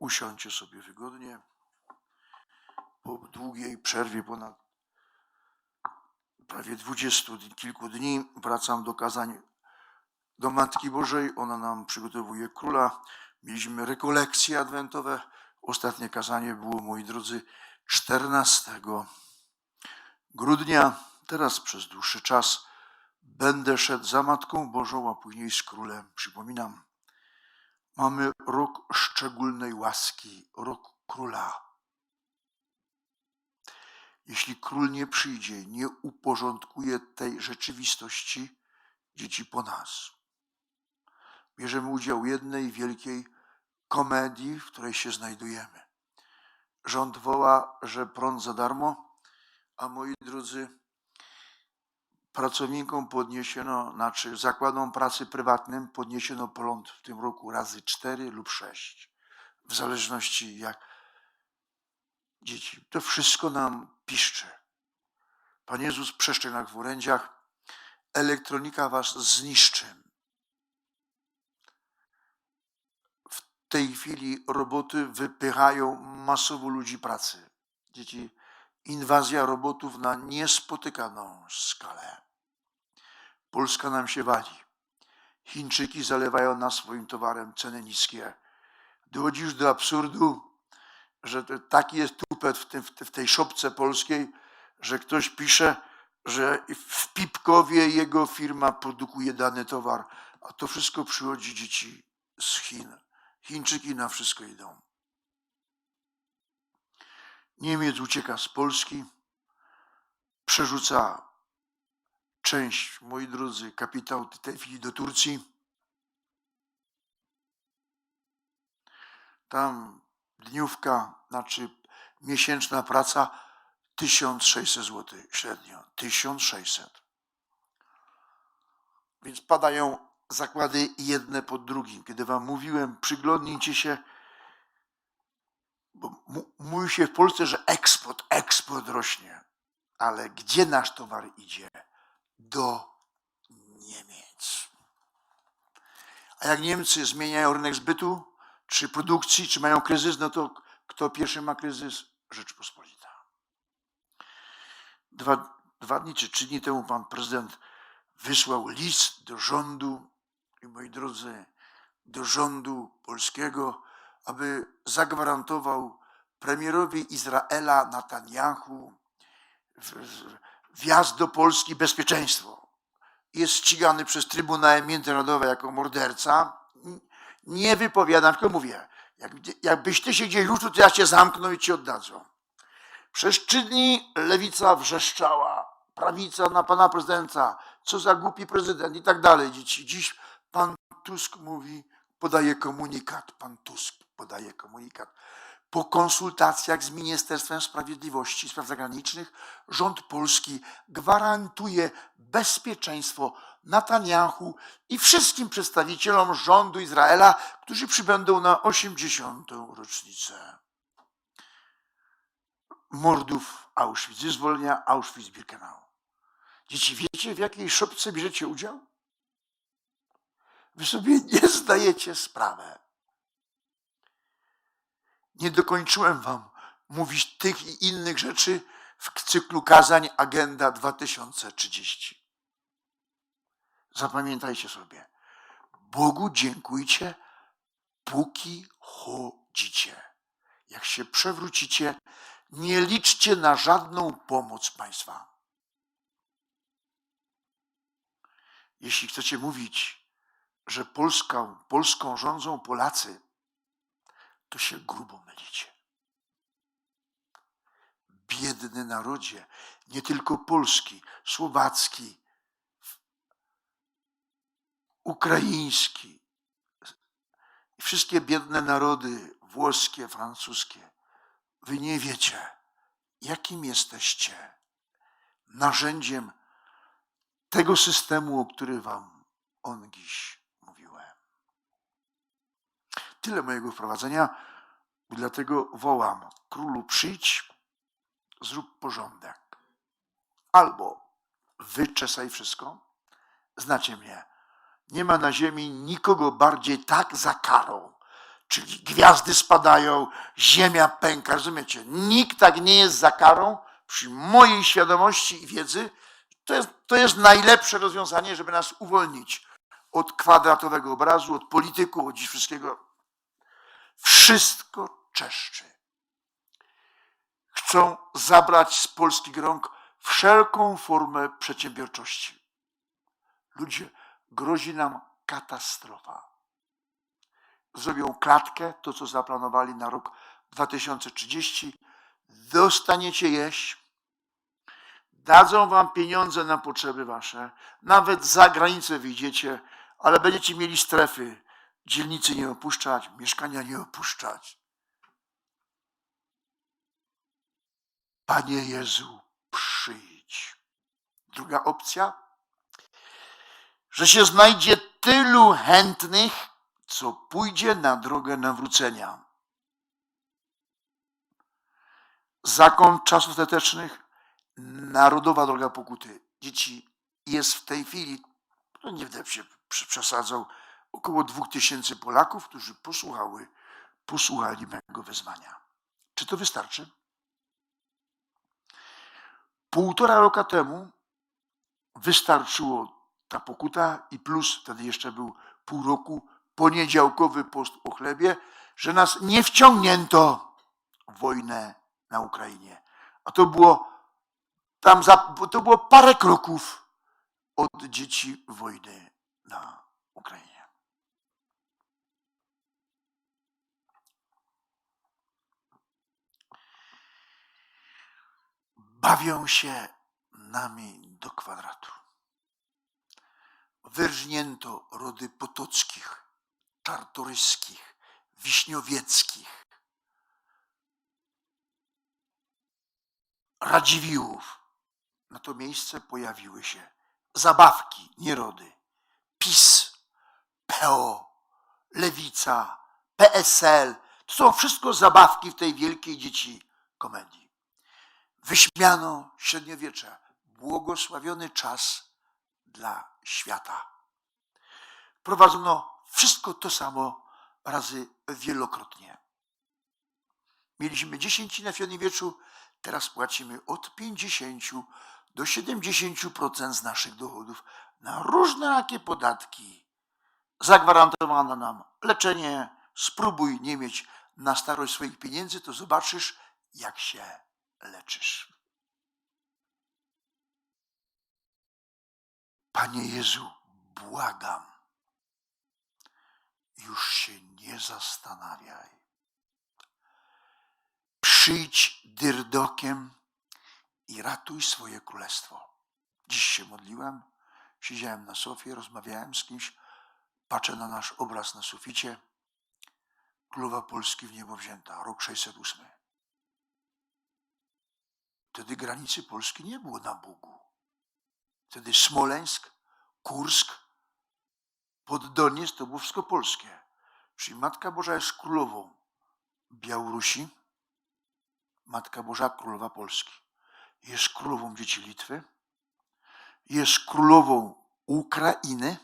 Usiądźcie sobie wygodnie. Po długiej przerwie ponad prawie dwudziestu kilku dni wracam do kazań do Matki Bożej. Ona nam przygotowuje króla. Mieliśmy rekolekcje adwentowe. Ostatnie kazanie było, moi drodzy, 14 grudnia. Teraz przez dłuższy czas będę szedł za Matką Bożą, a później z królem. Przypominam, mamy rok szczególnej łaski, rok króla. Jeśli król nie przyjdzie, nie uporządkuje tej rzeczywistości, dzieci po nas. Bierzemy udział w jednej wielkiej komedii, w której się znajdujemy. Rząd woła, że prąd za darmo, a moi drodzy, pracownikom podniesiono, znaczy zakładom pracy prywatnym podniesiono prąd w tym roku razy cztery lub sześć, w zależności jak dzieci. To wszystko nam piszczy. Pan Jezus przeszczęgnach w orędziach, elektronika was zniszczy. W tej chwili roboty wypychają masowo ludzi pracy. Dzieci, inwazja robotów na niespotykaną skalę. Polska nam się wali. Chińczyki zalewają nas swoim towarem ceny niskie. Dochodzi już do absurdu, że taki jest tupet w, tym, w tej szopce polskiej, że ktoś pisze, że w Pipkowie jego firma produkuje dany towar, a to wszystko przychodzi dzieci z Chin. Chińczyki na wszystko idą. Niemiec ucieka z Polski, przerzuca część, moi drodzy, tej chwili do Turcji. Tam dniówka, znaczy miesięczna praca 1600 zł średnio. 1600. Więc padają zakłady jedne pod drugim. Kiedy wam mówiłem, przyglądnijcie się, bo mówi się w Polsce, że eksport, eksport rośnie. Ale gdzie nasz towar idzie? Do Niemiec. A jak Niemcy zmieniają rynek zbytu, czy produkcji, czy mają kryzys, no to kto pierwszy ma kryzys? Rzeczpospolita. Dwa, dwa dni czy trzy dni temu pan prezydent wysłał list do rządu i moi drodzy, do rządu polskiego, aby zagwarantował premierowi Izraela Netanyahu wjazd do Polski, bezpieczeństwo. Jest ścigany przez Trybunał Międzynarodowy jako morderca. Nie wypowiadam, tylko mówię, jak, jakbyś ty się gdzieś ruszył, to ja cię zamkną i ci oddadzą. Przez trzy dni lewica wrzeszczała, prawica na pana prezydenta, co za głupi prezydent i tak dalej. Dziś pan Tusk mówi, podaje komunikat, pan Tusk podaje komunikat. Po konsultacjach z Ministerstwem Sprawiedliwości i Spraw Zagranicznych rząd polski gwarantuje bezpieczeństwo Netanyahu i wszystkim przedstawicielom rządu Izraela, którzy przybędą na 80. rocznicę mordów Auschwitz, wyzwolenia Auschwitz-Birkenau. Dzieci, wiecie, w jakiej szopce bierzecie udział? Wy sobie nie zdajecie sprawy. Nie dokończyłem wam mówić tych i innych rzeczy w cyklu kazań Agenda 2030. Zapamiętajcie sobie. Bogu dziękujcie, póki chodzicie. Jak się przewrócicie, nie liczcie na żadną pomoc państwa. Jeśli chcecie mówić, że Polską, Polską rządzą Polacy, to się grubo mylicie. Biedny narodzie, nie tylko polski, słowacki, ukraiński, wszystkie biedne narody, włoskie, francuskie, wy nie wiecie, jakim jesteście narzędziem tego systemu, o którym wam on dziś. Tyle mojego wprowadzenia, dlatego wołam, królu przyjdź, zrób porządek. Albo wyczesaj wszystko, znacie mnie, nie ma na ziemi nikogo bardziej tak za karą, czyli gwiazdy spadają, ziemia pęka, rozumiecie? Nikt tak nie jest za karą przy mojej świadomości i wiedzy. To jest, to jest najlepsze rozwiązanie, żeby nas uwolnić od kwadratowego obrazu, od polityków, od dziś wszystkiego. Wszystko czeszczy. Chcą zabrać z polskich rąk wszelką formę przedsiębiorczości. Ludzie, grozi nam katastrofa. Zrobią klatkę, to co zaplanowali na rok 2030. Dostaniecie jeść, dadzą wam pieniądze na potrzeby wasze, nawet za granicę wyjdziecie, ale będziecie mieli strefy, dzielnicy nie opuszczać, mieszkania nie opuszczać. Panie Jezu, przyjdź. Druga opcja, że się znajdzie tylu chętnych, co pójdzie na drogę nawrócenia. Zakon czasów tetecznych, narodowa droga pokuty. Dzieci jest w tej chwili, no nie będę się przesadzał, około dwóch tysięcy Polaków, którzy posłuchały, posłuchali mego wezwania. Czy to wystarczy? Półtora roku temu wystarczyło ta pokuta i plus wtedy jeszcze był pół roku poniedziałkowy post o chlebie, że nas nie wciągnięto w wojnę na Ukrainie. A to było tam za, to było parę kroków od dzieci wojny na Ukrainie. Bawią się nami do kwadratu. Wyrżnięto rody potockich, czartoryskich, wiśniowieckich, Radziwiłłów. Na to miejsce pojawiły się zabawki, nie rody. PiS, PO, Lewica, PSL. To są wszystko zabawki w tej wielkiej dzieci komedii. Wyśmiano średniowiecze, błogosławiony czas dla świata. Prowadzono wszystko to samo razy wielokrotnie. Mieliśmy 10 na średniowieczu, teraz płacimy od 50 do 70% z naszych dochodów na różne podatki. Zagwarantowano nam leczenie. Spróbuj nie mieć na starość swoich pieniędzy, to zobaczysz, jak się leczysz. Panie Jezu, błagam, już się nie zastanawiaj. Przyjdź dyrdokiem i ratuj swoje królestwo. Dziś się modliłem, siedziałem na sofie, rozmawiałem z kimś, patrzę na nasz obraz na suficie. Królowa Polski w niebo wzięta, rok 608. Wtedy granicy Polski nie było na Bogu. Wtedy Smoleńsk, Kursk, Poddoniec to było wszystko polskie. Czyli Matka Boża jest królową Białorusi, Matka Boża Królowa Polski. Jest królową dzieci Litwy, jest królową Ukrainy,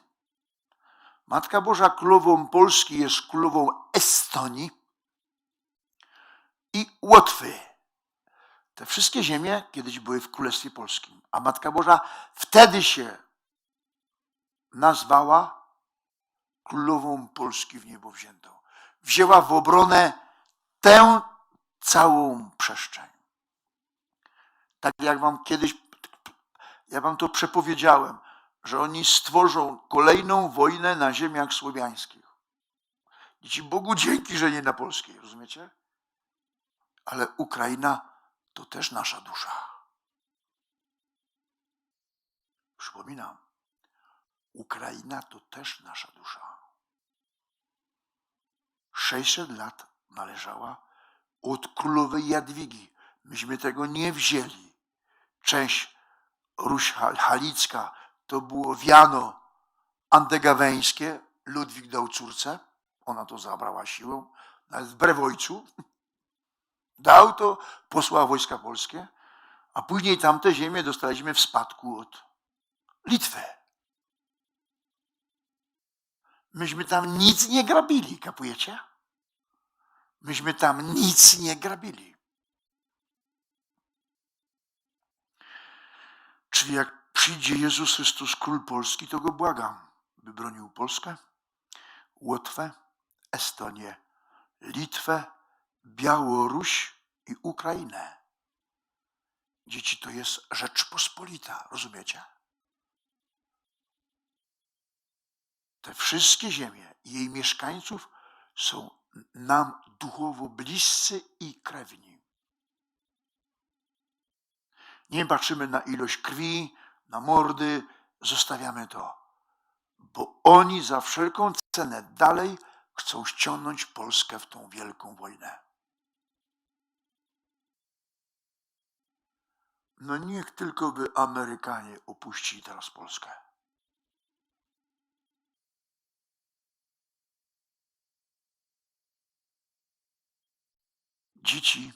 Matka Boża Królową Polski jest królową Estonii i Łotwy. Te wszystkie ziemie kiedyś były w Królestwie Polskim, a Matka Boża wtedy się nazwała Królową Polski w niebo wziętą. Wzięła w obronę tę całą przestrzeń. Tak jak wam kiedyś, ja wam to przepowiedziałem, że oni stworzą kolejną wojnę na ziemiach słowiańskich. I ci Bogu dzięki, że nie na polskiej, rozumiecie? Ale Ukraina to też nasza dusza. Przypominam, Ukraina to też nasza dusza. 600 lat należała od królowej Jadwigi. Myśmy tego nie wzięli. Część Ruś Hal- Halicka to było wiano andegaweńskie. Ludwik dał córce. Ona to zabrała siłą. Nawet wbrew ojcu. Dał to, posłał wojska polskie. A później tamte ziemie dostaliśmy w spadku od Litwy. Myśmy tam nic nie grabili, kapujecie? Myśmy tam nic nie grabili. Czyli jak przyjdzie Jezus Chrystus, Król Polski, to go błagam, by bronił Polskę, Łotwę, Estonię, Litwę, Białoruś i Ukrainę. Dzieci to jest Rzeczpospolita, rozumiecie? Te wszystkie ziemie i jej mieszkańców są nam duchowo bliscy i krewni. Nie patrzymy na ilość krwi, na mordy, zostawiamy to, bo oni za wszelką cenę dalej chcą ściągnąć Polskę w tą wielką wojnę. No niech tylko by Amerykanie opuścili teraz Polskę. Dzieci,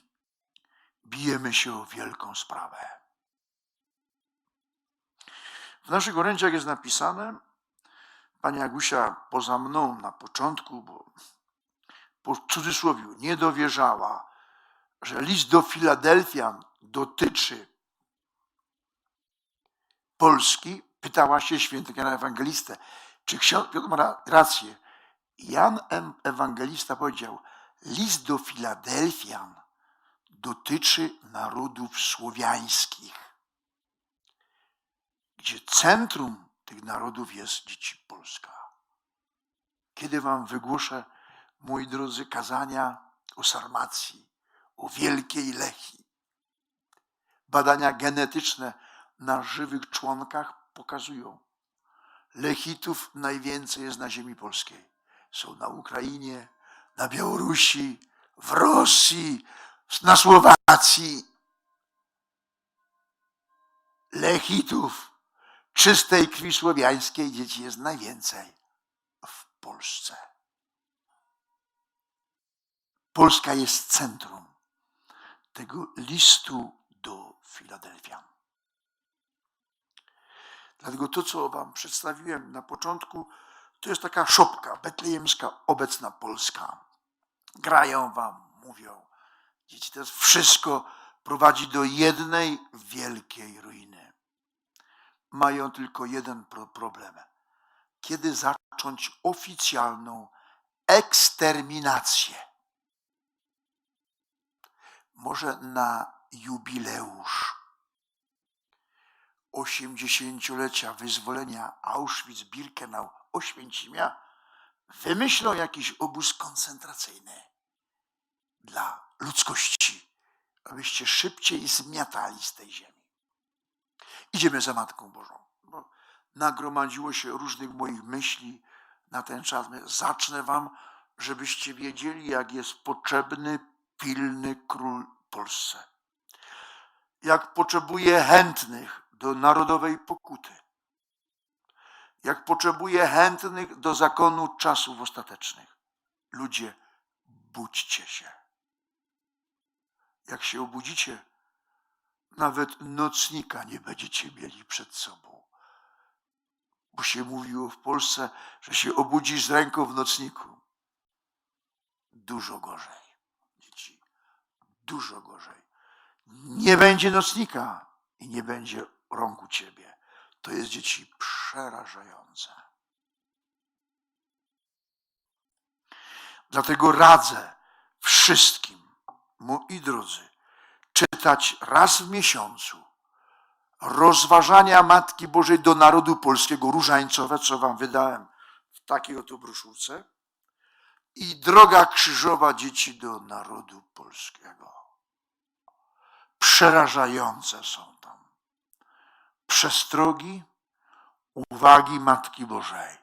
bijemy się o wielką sprawę. W naszych orędziach jest napisane, pani Agusia poza mną na początku, bo po cudzysłowiu nie dowierzała, że list do Filadelfian dotyczy Polski, pytała się świętego Jana Ewangelistę, czy ksiądz Piotr ma ra- rację. Jan Ewangelista powiedział, list do Filadelfian dotyczy narodów słowiańskich, gdzie centrum tych narodów jest dzieci Polska. Kiedy wam wygłoszę, moi drodzy, kazania o Sarmacji, o Wielkiej Lechii, badania genetyczne na żywych członkach pokazują, Lechitów najwięcej jest na ziemi polskiej. Są na Ukrainie, na Białorusi, w Rosji, na Słowacji. Lechitów, czystej krwi słowiańskiej dzieci jest najwięcej w Polsce. Polska jest centrum tego listu do Filadelfian. Dlatego to, co Wam przedstawiłem na początku, to jest taka szopka betlejemska, obecna Polska. Grają Wam, mówią. Dzieci, to wszystko prowadzi do jednej wielkiej ruiny. Mają tylko jeden pro- problem. Kiedy zacząć oficjalną eksterminację? Może na jubileusz 80-lecia wyzwolenia Auschwitz-Birkenau, Oświęcimia, wymyślą jakiś obóz koncentracyjny dla ludzkości, abyście szybciej zmiatali z tej ziemi. Idziemy za Matką Bożą, bo nagromadziło się różnych moich myśli na ten czas. Zacznę wam, żebyście wiedzieli, jak jest potrzebny, pilny król Polsce. Jak potrzebuje chętnych do narodowej pokuty. Jak potrzebuje chętnych do zakonu czasów ostatecznych. Ludzie, budźcie się. Jak się obudzicie, nawet nocnika nie będziecie mieli przed sobą. Bo się mówiło w Polsce, że się obudzisz z ręką w nocniku. Dużo gorzej, dzieci. Dużo gorzej. Nie będzie nocnika i nie będzie rąk u ciebie. To jest dzieci przerażające. Dlatego radzę wszystkim, moi drodzy, czytać raz w miesiącu rozważania Matki Bożej do narodu polskiego, różańcowe, co wam wydałem w takiej oto broszurce, i droga krzyżowa dzieci do narodu polskiego. Przerażające są tam przestrogi, uwagi Matki Bożej.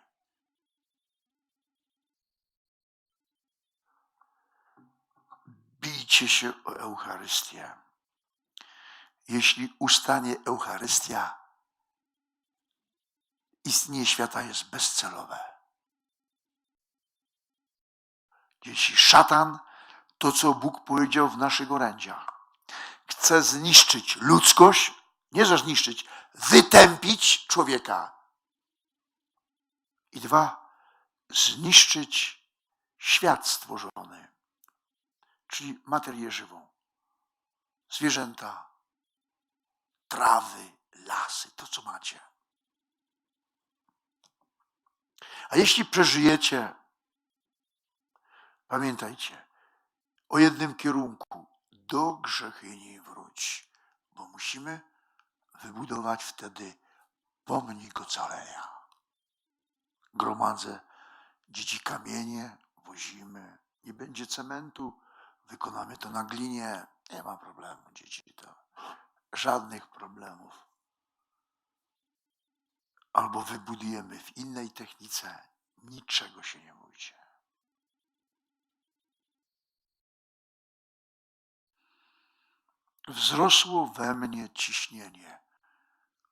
Bijcie się o Eucharystię. Jeśli ustanie Eucharystia, istnienie świata jest bezcelowe. Jeśli szatan, to co Bóg powiedział w naszych orędziach, chce zniszczyć ludzkość, nie że zniszczyć, wytępić człowieka. I dwa, zniszczyć świat stworzony. czyli materię żywą. Zwierzęta, trawy, lasy, to co macie. A jeśli przeżyjecie, pamiętajcie o jednym kierunku. Do grzechyni wróć, bo musimy wybudować wtedy pomnik ocalenia. Gromadzę dzieci kamienie, wozimy. Nie będzie cementu, wykonamy to na glinie. Nie ma problemu, dzieci. To żadnych problemów. Albo wybudujemy w innej technice. Niczego się nie bójcie. Wzrosło we mnie ciśnienie.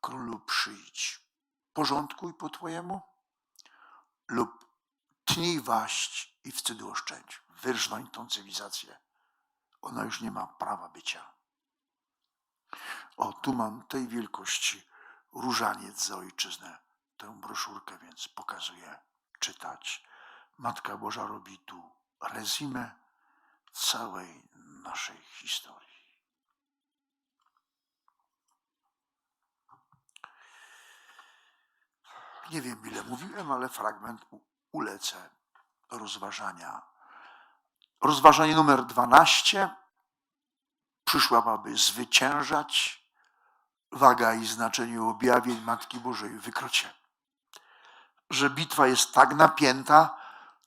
Królu przyjdź. Porządkuj po Twojemu lub tnij waść i wstydu oszczędź. Wyrżnąć tą cywilizację. Ona już nie ma prawa bycia. O, tu mam tej wielkości różaniec za ojczyznę. Tę broszurkę więc pokazuję czytać. Matka Boża robi tu rezimę całej naszej historii. Nie wiem, ile mówiłem, ale fragment ulecę rozważania. Rozważanie numer 12. Przyszła, aby zwyciężać. Waga i znaczenie objawień Matki Bożej w wykrocie. Że bitwa jest tak napięta,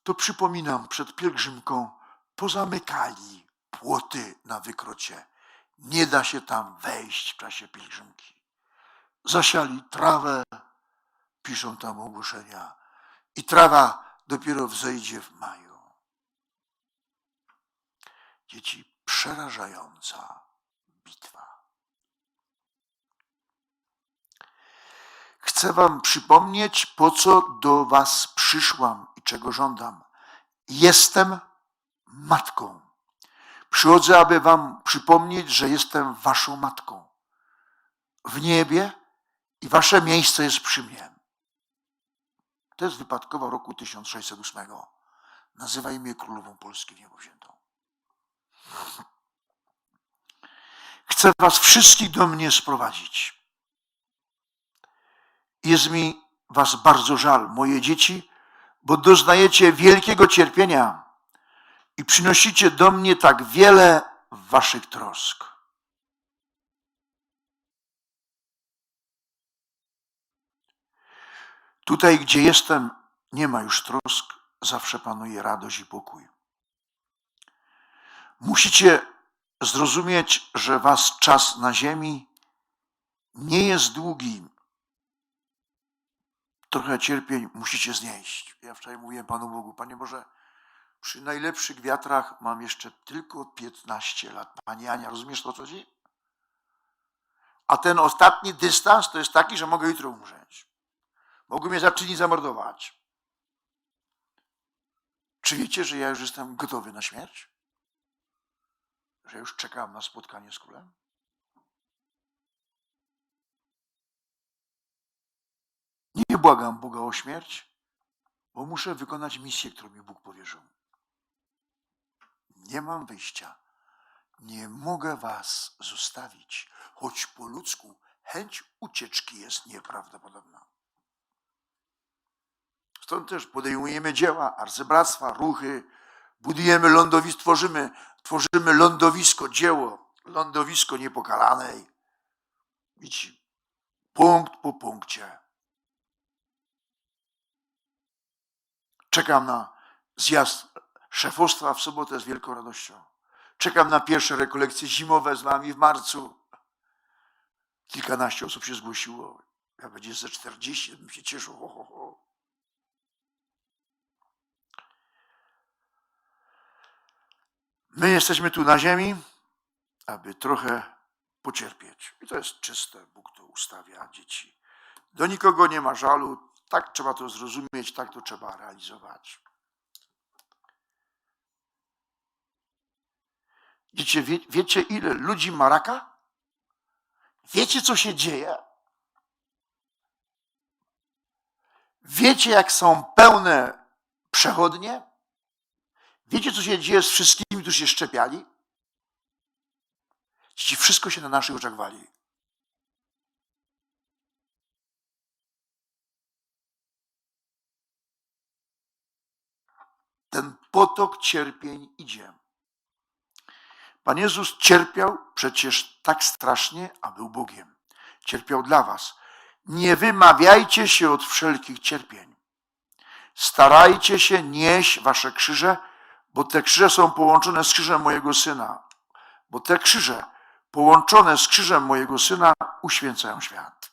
to przypominam, przed pielgrzymką pozamykali płoty na wykrocie. Nie da się tam wejść w czasie pielgrzymki. Zasiali trawę, piszą tam ogłoszenia. I trawa dopiero wzejdzie w maju. Dzieci, przerażająca bitwa. Chcę Wam przypomnieć, po co do Was przyszłam i czego żądam. Jestem matką. Przychodzę, aby Wam przypomnieć, że jestem Waszą matką. W niebie i Wasze miejsce jest przy mnie. Jest wypadkowa roku 1608. Nazywaj mnie królową Polski niebowziętą. Chcę was wszystkich do mnie sprowadzić. Jest mi was bardzo żal, moje dzieci, bo doznajecie wielkiego cierpienia i przynosicie do mnie tak wiele waszych trosk. Tutaj, gdzie jestem, nie ma już trosk, zawsze panuje radość i pokój. Musicie zrozumieć, że was czas na ziemi nie jest długi. Trochę cierpień musicie znieść. Ja wczoraj mówiłem Panu Bogu, Panie Boże, przy najlepszych wiatrach mam jeszcze tylko 15 lat. Pani Ania, rozumiesz to, co chodzi? A ten ostatni dystans to jest taki, że mogę jutro umrzeć. Mogą mnie zaczynić zamordować. Czy wiecie, że ja już jestem gotowy na śmierć? Że już czekam na spotkanie z królem? Nie błagam Boga o śmierć, bo muszę wykonać misję, którą mi Bóg powierzył. Nie mam wyjścia. Nie mogę was zostawić, choć po ludzku chęć ucieczki jest nieprawdopodobna. Stąd też podejmujemy dzieła, arcybractwa, ruchy, budujemy lądowisko, tworzymy, tworzymy lądowisko, dzieło, lądowisko niepokalanej. Widzicie, punkt po punkcie. Czekam na zjazd szefostwa w sobotę z wielką radością. Czekam na pierwsze rekolekcje zimowe z wami w marcu. Kilkanaście osób się zgłosiło. Jak będzie ze 40, bym się cieszył. Ho, ho, ho. My jesteśmy tu na ziemi, aby trochę pocierpieć. I to jest czyste, Bóg to ustawia dzieci. Do nikogo nie ma żalu, tak trzeba to zrozumieć, tak to trzeba realizować. Wiecie, wie, wiecie ile ludzi ma raka? Wiecie, co się dzieje? Wiecie, jak są pełne przechodnie? Wiecie, co się dzieje z wszystkimi, którzy się szczepiali? Ci wszystko się na naszych oczach wali. Ten potok cierpień idzie. Pan Jezus cierpiał przecież tak strasznie, a był Bogiem. Cierpiał dla was. Nie wymawiajcie się od wszelkich cierpień. Starajcie się nieść wasze krzyże, bo te krzyże są połączone z krzyżem mojego syna. Bo te krzyże połączone z krzyżem mojego syna uświęcają świat.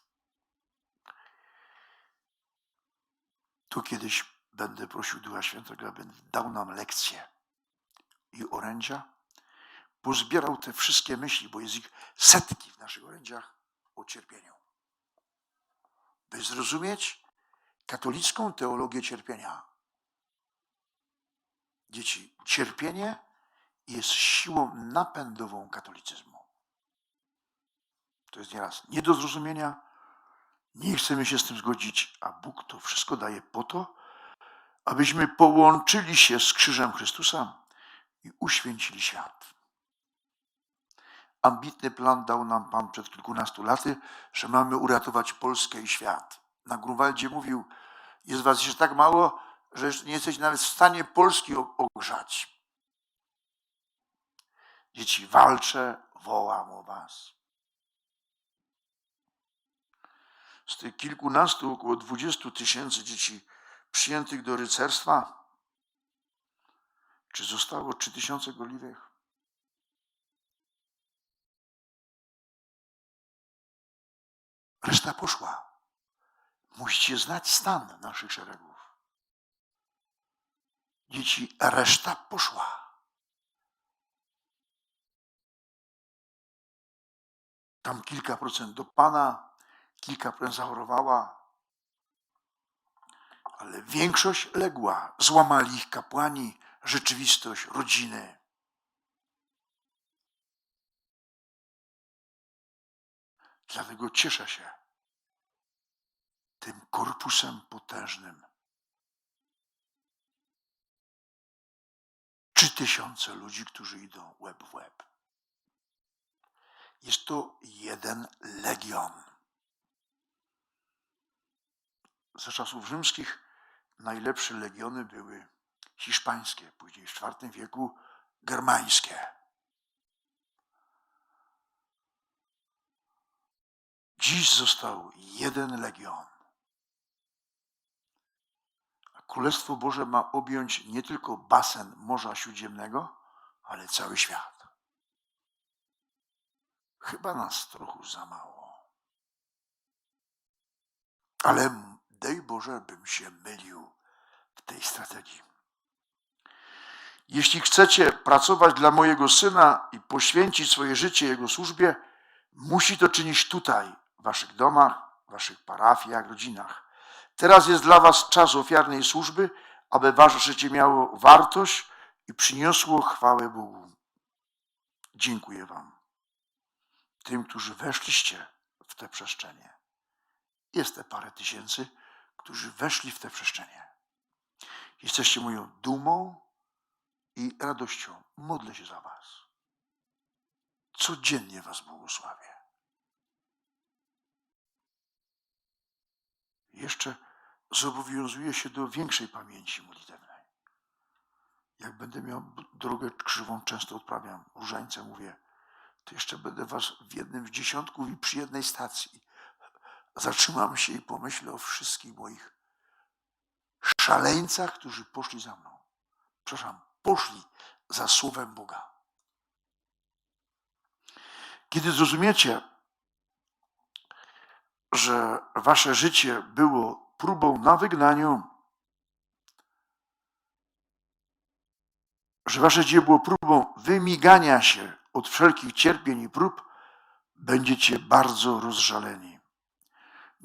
Tu kiedyś będę prosił Ducha Świętego, aby dał nam lekcję i orędzia, pozbierał te wszystkie myśli, bo jest ich setki w naszych orędziach o cierpieniu. By zrozumieć katolicką teologię cierpienia. Dzieci, cierpienie jest siłą napędową katolicyzmu. To jest nieraz nie do zrozumienia, nie chcemy się z tym zgodzić, a Bóg to wszystko daje po to, abyśmy połączyli się z krzyżem Chrystusa i uświęcili świat. Ambitny plan dał nam Pan przed kilkunastu laty, że mamy uratować Polskę i świat. Na Grunwaldzie mówił, jest was jeszcze tak mało, że nie jesteś nawet w stanie Polski ogrzać. Dzieci, walczę, wołam o was. Z tych kilkunastu, około dwudziestu tysięcy dzieci przyjętych do rycerstwa, czy zostało trzy tysiące gorliwych? Reszta poszła. Musicie znać stan naszych szeregów. Dzieci, reszta poszła. Tam kilka procent do Pana, kilka procent zachorowała, ale większość legła. Złamali ich kapłani, rzeczywistość, rodziny. Dlatego cieszę się tym korpusem potężnym. Trzy tysiące ludzi, którzy idą łeb w łeb. Jest to jeden legion. Za czasów rzymskich najlepsze legiony były hiszpańskie, później w IV wieku germańskie. Dziś został jeden legion. A Królestwo Boże ma objąć nie tylko basen Morza Śródziemnego, ale cały świat. Chyba nas trochę za mało. Ale daj Boże, bym się mylił w tej strategii. Jeśli chcecie pracować dla mojego syna i poświęcić swoje życie jego służbie, musi to czynić tutaj, w waszych domach, w waszych parafiach, rodzinach. Teraz jest dla was czas ofiarnej służby, aby wasze życie miało wartość i przyniosło chwałę Bogu. Dziękuję wam, tym, którzy weszliście w te przestrzenie. Jest te parę tysięcy, którzy weszli w te przestrzenie. Jesteście moją dumą i radością. Modlę się za Was. Codziennie Was błogosławię. Jeszcze zobowiązuję się do większej pamięci modlitewnej. Jak będę miał drogę krzywą, często odprawiam różańce, mówię, to jeszcze będę Was w jednym z dziesiątków i przy jednej stacji zatrzymam się i pomyślę o wszystkich moich szaleńcach, którzy poszli za mną. Przepraszam, poszli za słowem Boga. Kiedy zrozumiecie, że wasze życie było próbą na wygnaniu, że wasze życie było próbą wymigania się od wszelkich cierpień i prób, będziecie bardzo rozżaleni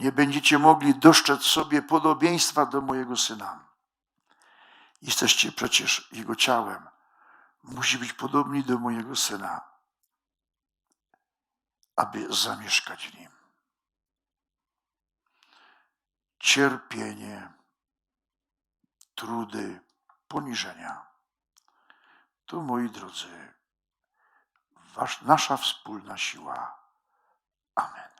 nie będziecie mogli doszczec sobie podobieństwa do mojego syna. Jesteście przecież jego ciałem. Musi być podobni do mojego syna, aby zamieszkać w nim. Cierpienie, trudy, poniżenia. To moi drodzy, wasz, nasza wspólna siła. Amen.